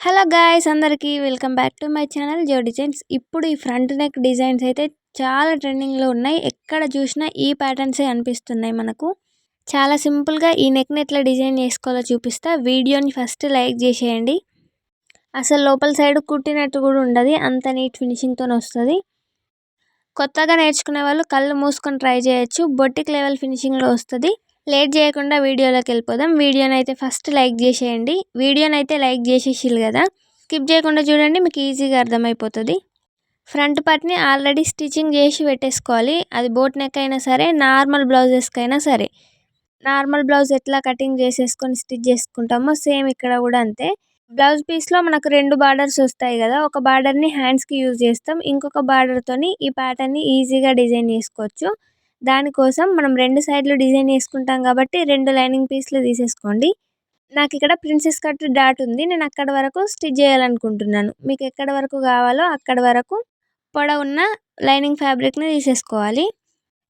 Hello guys అందరికీ welcome back to my channel Jo designs. ఇప్పుడు ఈ ఫ్రంట్ నెక్ డిజైన్స్ అయితే చాలా ట్రెండింగ్లో ఉన్నాయి. ఎక్కడ చూసినా ఈ ప్యాటర్న్సే అనిపిస్తున్నాయి మనకు. చాలా సింపుల్గా ఈ నెక్ని ఎట్లా డిజైన్ చేసుకోవాలో చూపిస్తా. వీడియోని ఫస్ట్ లైక్ చేసేయండి. అసలు లోపల సైడ్ కుట్టినట్టు కూడా ఉండదు. అంత నీట్ ఫినిషింగ్తో వస్తుంది. కొత్తగా నేర్చుకునే వాళ్ళు కళ్ళు మూసుకొని ట్రై చేయొచ్చు. బొట్టిక్ లెవెల్ ఫినిషింగ్లో వస్తుంది. లేట్ చేయకుండా వీడియోలోకి వెళ్ళిపోదాం. వీడియోని అయితే ఫస్ట్ లైక్ చేసేయండి. వీడియోని అయితే లైక్ చేసేసిల్లు కదా. స్కిప్ చేయకుండా చూడండి మీకు ఈజీగా అర్థమైపోతుంది. ఫ్రంట్ పార్ట్ని ఆల్రెడీ స్టిచ్చింగ్ చేసి పెట్టేసుకోవాలి. అది బోట్ నెక్ అయినా సరే నార్మల్ బ్లౌజెస్కి అయినా సరే. నార్మల్ బ్లౌజ్ ఎట్లా కటింగ్ చేసేసుకొని స్టిచ్ చేసుకుంటామో సేమ్ ఇక్కడ కూడా అంతే. బ్లౌజ్ పీస్లో మనకు రెండు బార్డర్స్ వస్తాయి కదా. ఒక బార్డర్ని హ్యాండ్స్కి యూజ్ చేస్తాం. ఇంకొక బార్డర్తోని ఈ ప్యాటర్న్ని ఈజీగా డిజైన్ చేసుకోవచ్చు. దానికోసం మనం రెండు సైడ్లు డిజైన్ చేసుకుంటాం కాబట్టి రెండు లైనింగ్ పీస్లు తీసేసుకోండి. నాకు ఇక్కడ ప్రిన్సెస్ కట్ డాట్ ఉంది. నేను అక్కడ వరకు స్టిచ్ చేయాలనుకుంటున్నాను. మీకు ఎక్కడ వరకు కావాలో అక్కడ వరకు పొడవున్న లైనింగ్ ఫ్యాబ్రిక్ని తీసేసుకోవాలి.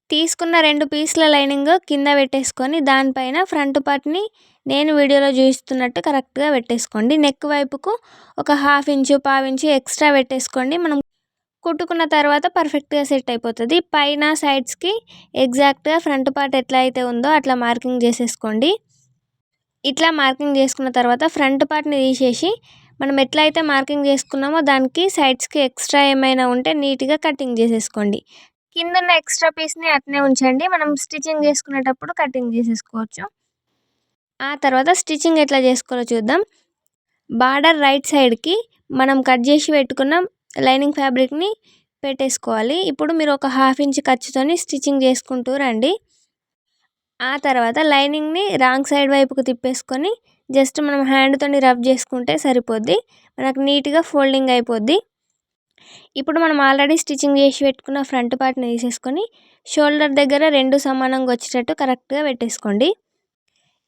తీసుకున్న రెండు పీస్ల లైనింగ్ కింద పెట్టేసుకొని దానిపైన ఫ్రంట్ పార్ట్ని నేను వీడియోలో చూస్తున్నట్టు కరెక్ట్గా పెట్టేసుకోండి. నెక్ వైపుకు ఒక హాఫ్ ఇంచు పావు ఇంచు ఎక్స్ట్రా పెట్టేసుకోండి. మనం కుట్టుకున్న తర్వాత పర్ఫెక్ట్గా సెట్ అయిపోతుంది. పైన సైడ్స్కి ఎగ్జాక్ట్గా ఫ్రంట్ పార్ట్ ఎట్లా అయితే ఉందో అట్లా మార్కింగ్ చేసేసుకోండి. ఇట్లా మార్కింగ్ చేసుకున్న తర్వాత ఫ్రంట్ పార్ట్ని తీసేసి మనం ఎట్లా అయితే మార్కింగ్ చేసుకున్నామో దానికి సైడ్స్కి ఎక్స్ట్రా ఏమైనా ఉంటే నీట్గా కటింగ్ చేసేసుకోండి. కింద ఉన్న ఎక్స్ట్రా పీస్ని అట్నే ఉంచండి. మనం స్టిచ్చింగ్ చేసుకునేటప్పుడు కటింగ్ చేసేసుకోవచ్చు. ఆ తర్వాత స్టిచ్చింగ్ ఎట్లా చేసుకోవాలో చూద్దాం. బార్డర్ రైట్ సైడ్కి మనం కట్ చేసి పెట్టుకున్న. లైనింగ్ ఫ్యాబ్రిక్ని పెట్టేసుకోవాలి. ఇప్పుడు మీరు ఒక హాఫ్ ఇంచ్ ఖర్చుతోని స్టిచ్చింగ్ చేసుకుంటూ రండి. ఆ తర్వాత లైనింగ్ని రాంగ్ సైడ్ వైపుకు తిప్పేసుకొని జస్ట్ మనం హ్యాండ్తో రబ్ చేసుకుంటే సరిపోద్ది. మనకు నీట్గా ఫోల్డింగ్ అయిపోద్ది. ఇప్పుడు మనం ఆల్రెడీ స్టిచ్చింగ్ చేసి పెట్టుకున్న ఫ్రంట్ పార్ట్ని తీసేసుకొని షోల్డర్ దగ్గర రెండు సమానంగా వచ్చేటట్టు కరెక్ట్గా పెట్టేసుకోండి.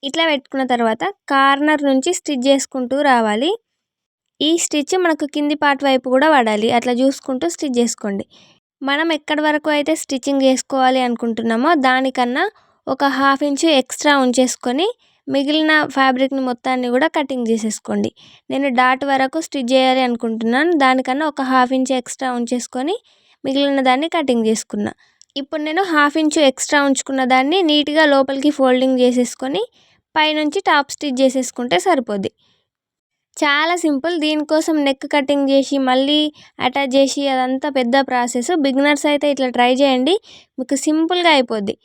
ఇట్లా పెట్టుకున్న తర్వాత కార్నర్ నుంచి స్టిచ్ చేసుకుంటూ రావాలి. ఈ స్టిచ్ మనకు కింది పార్ట్ వైపు కూడా పడాలి. అట్లా చూసుకుంటూ స్టిచ్ చేసుకోండి. మనం ఎక్కడి వరకు అయితే స్టిచ్చింగ్ చేసుకోవాలి అనుకుంటున్నామో దానికన్నా ఒక హాఫ్ ఇంచు ఎక్స్ట్రా ఉంచేసుకొని మిగిలిన ఫ్యాబ్రిక్ని మొత్తాన్ని కూడా కటింగ్ చేసేసుకోండి. నేను డాట్ వరకు స్టిచ్ చేయాలి అనుకుంటున్నాను. దానికన్నా ఒక హాఫ్ ఇంచు ఎక్స్ట్రా ఉంచేసుకొని మిగిలిన దాన్ని కటింగ్ చేసుకున్నా. ఇప్పుడు నేను హాఫ్ ఇంచు ఎక్స్ట్రా ఉంచుకున్న దాన్ని నీట్గా లోపలికి ఫోల్డింగ్ చేసేసుకొని పైనుంచి టాప్ స్టిచ్ చేసేసుకుంటే సరిపోద్ది. చాలా సింపుల్. దీనికోసం నెక్ కటింగ్ చేసి మళ్ళీ అటాచ్ చేసి అదంతా పెద్ద ప్రాసెస్. బిగినర్స్ అయితే ఇట్లా ట్రై చేయండి. మీకు సింపుల్గా అయిపోద్ది.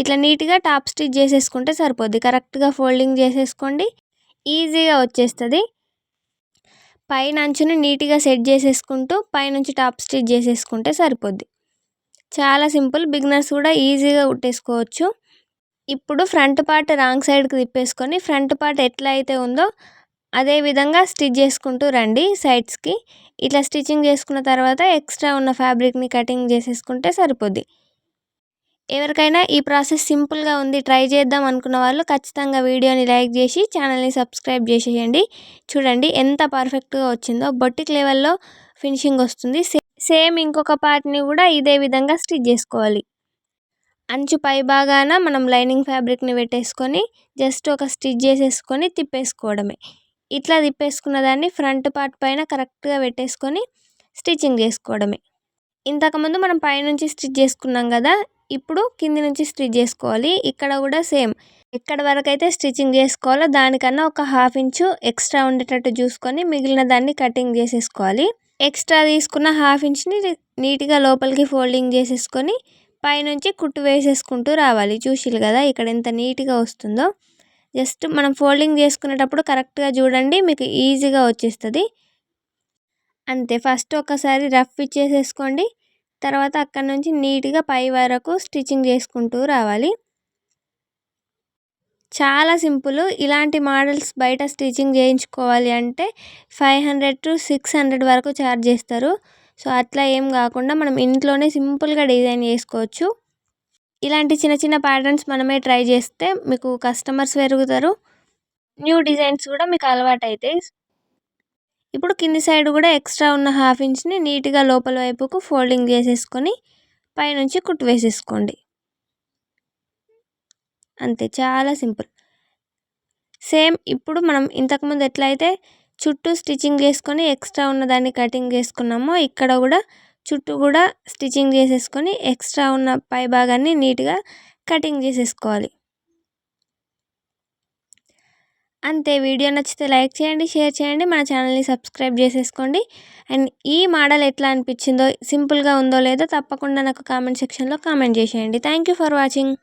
ఇట్లా నీట్గా టాప్ స్టిచ్ చేసేసుకుంటే సరిపోద్ది. కరెక్ట్గా ఫోల్డింగ్ చేసేసుకోండి. ఈజీగా వచ్చేస్తుంది. పైన అంచుని నీట్గా సెట్ చేసేసుకుంటూ పైనుంచి టాప్ స్టిచ్ చేసేసుకుంటే సరిపోద్ది. చాలా సింపుల్. బిగినర్స్ కూడా ఈజీగా కుట్టేసుకోవచ్చు. ఇప్పుడు ఫ్రంట్ పార్ట్ రాంగ్ సైడ్కి తిప్పేసుకొని ఫ్రంట్ పార్ట్ ఎట్లా అయితే ఉందో అదే విధంగా స్టిచ్ చేసుకుంటూ రండి సైడ్స్కి. ఇట్లా స్టిచ్చింగ్ చేసుకున్న తర్వాత ఎక్స్ట్రా ఉన్న ఫ్యాబ్రిక్ని కటింగ్ చేసేసుకుంటే సరిపోద్ది. ఎవరికైనా ఈ ప్రాసెస్ సింపుల్గా ఉంది ట్రై చేద్దాం అనుకున్న వాళ్ళు ఖచ్చితంగా వీడియోని లైక్ చేసి ఛానల్ని సబ్స్క్రైబ్ చేసేయండి. చూడండి ఎంత పర్ఫెక్ట్గా వచ్చిందో బొట్టిక్ లెవెల్లో ఫినిషింగ్ వస్తుంది. సేమ్ ఇంకొక పార్ట్ని కూడా ఇదే విధంగా స్టిచ్ చేసుకోవాలి. అంచు పై భాగాన మనం లైనింగ్ ఫ్యాబ్రిక్ని పెట్టేసుకొని జస్ట్ ఒక స్టిచ్ చేసేసుకొని తిప్పేసుకోవడమే. ఇట్లా తిప్పేసుకున్న దాన్ని ఫ్రంట్ పార్ట్ పైన కరెక్ట్గా పెట్టేసుకొని స్టిచ్చింగ్ చేసుకోవడమే. ఇంతకుముందు మనం పైనుంచి స్టిచ్ చేసుకున్నాం కదా ఇప్పుడు కింది నుంచి స్టిచ్ చేసుకోవాలి. ఇక్కడ కూడా సేమ్. ఎక్కడ వరకు అయితే స్టిచ్చింగ్ చేసుకోవాలో దానికన్నా ఒక హాఫ్ ఇంచు ఎక్స్ట్రా ఉండేటట్టు చూసుకొని మిగిలిన దాన్ని కటింగ్ చేసేసుకోవాలి. ఎక్స్ట్రా తీసుకున్న హాఫ్ ఇంచ్ని నీట్గా లోపలికి ఫోల్డింగ్ చేసేసుకొని పైనుంచి కుట్టు వేసేసుకుంటూ రావాలి. చూసిలు కదా ఇక్కడ ఎంత నీట్గా వస్తుందో. జస్ట్ మనం ఫోల్డింగ్ చేసుకునేటప్పుడు కరెక్ట్గా చూడండి మీకు ఈజీగా వచ్చేస్తుంది. అంతే ఫస్ట్ ఒకసారి రఫ్ ఇచ్చేసేసుకోండి. తర్వాత అక్కడ నుంచి నీట్గా పై వరకు స్టిచ్చింగ్ చేసుకుంటూ రావాలి. చాలా సింపుల్ ఇలాంటి మోడల్స్ బయట స్టిచ్చింగ్ చేయించుకోవాలి అంటే five hundred to six hundred వరకు ఛార్జ్ చేస్తారు. సో అట్లా ఏం కాకుండా మనం ఇంట్లోనే సింపుల్గా డిజైన్ చేసుకోవచ్చు. ఇలాంటి చిన్న చిన్న ప్యాటర్న్స్ మనమే ట్రై చేస్తే మీకు కస్టమర్స్ పెరుగుతారు. న్యూ డిజైన్స్ కూడా మీకు అలవాటు అవుతాయి ఇప్పుడు కింది సైడ్ కూడా ఎక్స్ట్రా ఉన్న హాఫ్ ఇంచ్ని నీట్గా లోపల వైపుకు ఫోల్డింగ్ చేసేసుకొని పైనుంచి కుట్టు వేసేసుకోండి. అంతే చాలా సింపుల్. సేమ్ ఇప్పుడు మనం ఇంతకుముందు ఎట్లయితే చుట్టూ స్టిచ్చింగ్ చేసుకొని ఎక్స్ట్రా ఉన్నదాన్ని కటింగ్ చేసుకున్నామో ఇక్కడ కూడా చుట్టూ కూడా స్టిచ్చింగ్ చేసేసుకొని ఎక్స్ట్రా ఉన్న పై భాగాన్ని నీట్గా కటింగ్ చేసేసుకోవాలి. అంతే వీడియో నచ్చితే లైక్ చేయండి షేర్ చేయండి మన ఛానల్ని సబ్స్క్రైబ్ చేసేసుకోండి. అండ్ ఈ మోడల్ ఎట్లా అనిపించిందో సింపుల్గా ఉందో లేదో తప్పకుండా నాకు కామెంట్ సెక్షన్లో కామెంట్ చేసేయండి. Thank for watching.